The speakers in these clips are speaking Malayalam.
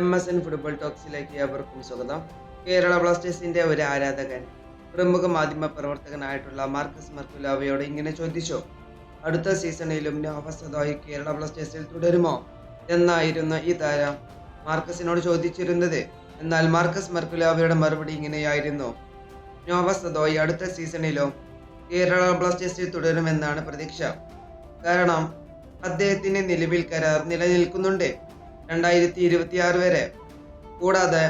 എം എസ് എൻ ഫുട്ബോൾ ടോക്സിലേക്ക് അവർക്കും സ്വാഗതം. കേരള ബ്ലാസ്റ്റേഴ്സിന്റെ ഒരു ആരാധകൻ പ്രമുഖ മാധ്യമ പ്രവർത്തകനായിട്ടുള്ള മാർക്കസ് മർക്കുലാവയോട് ഇങ്ങനെ ചോദിച്ചു അടുത്ത സീസണിലും നോവസതായി കേരള ബ്ലാസ്റ്റേഴ്സിൽ തുടരുമോ? എന്നായിരുന്നു ഈ താരം മാർക്കസിനോട് ചോദിച്ചിരുന്നത്. എന്നാൽ മാർക്കസ് മർക്കുലാവയുടെ മറുപടി ഇങ്ങനെയായിരുന്നു നോവസതോയി അടുത്ത സീസണിലും കേരള ബ്ലാസ്റ്റേഴ്സിൽ തുടരുമെന്നാണ് പ്രതീക്ഷ. കാരണം അദ്ദേഹത്തിന് നിലവിൽ കരാർ നിലനിൽക്കുന്നുണ്ട്. രണ്ടായിരത്തി ഇരുപത്തി ആറ് വരെ. കൂടാതെ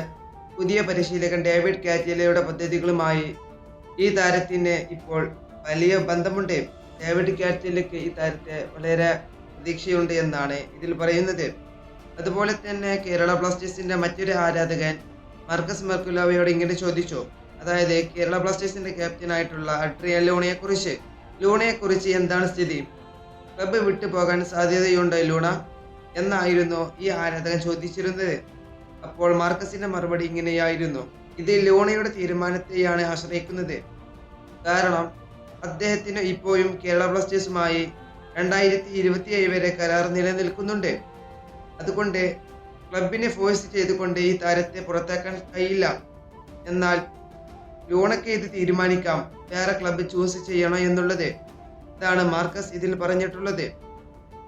പുതിയ പരിശീലകൻ ഡേവിഡ് കാറ്റിയലയുടെ പദ്ധതികളുമായി ഈ താരത്തിന് ഇപ്പോൾ വലിയ ബന്ധമുണ്ട്. ഡേവിഡ് കാറ്റിയലയ്ക്ക് ഈ താരത്തെ വളരെ പ്രതീക്ഷയുണ്ട് എന്നാണ് ഇതിൽ പറയുന്നത്. അതുപോലെ തന്നെ കേരള ബ്ലാസ്റ്റേഴ്സിന്റെ മറ്റൊരു ആരാധകൻ മർക്കസ് മെർക്കുലോവയോട് ഇങ്ങനെ ചോദിച്ചു. അതായത് കേരള ബ്ലാസ്റ്റേഴ്സിന്റെ ക്യാപ്റ്റനായിട്ടുള്ള കുറിച്ച് ലൂണയെ കുറിച്ച് എന്താണ് സ്ഥിതി? ക്ലബ്ബ് വിട്ടുപോകാൻ സാധ്യതയുണ്ട് ലൂണ. എന്നായിരുന്നു ഈ ആരാധകൻ ചോദിച്ചിരുന്നത്. അപ്പോൾ മാർക്കസിന്റെ മറുപടി ഇങ്ങനെയായിരുന്നു. ഇത് ലോണയുടെ തീരുമാനത്തെയാണ് ആശ്രയിക്കുന്നത്. കാരണം അദ്ദേഹത്തിന് ഇപ്പോഴും കേരള ബ്ലാസ്റ്റേഴ്സുമായി രണ്ടായിരത്തി ഇരുപത്തി ഏഴ് വരെ കരാർ നിലനിൽക്കുന്നുണ്ട്. അതുകൊണ്ട് ക്ലബിനെ ഫോഴ്സ് ചെയ്തുകൊണ്ട് ഈ താരത്തെ പുറത്താക്കാൻ കഴിയില്ല. എന്നാൽ ലോണൊക്കെ ഇത് തീരുമാനിക്കാം. വേറെ ക്ലബ്ബ് ചൂസ് ചെയ്യണം എന്നുള്ളത്. ഇതാണ് മാർക്കസ് ഇതിൽ പറഞ്ഞിട്ടുള്ളത്.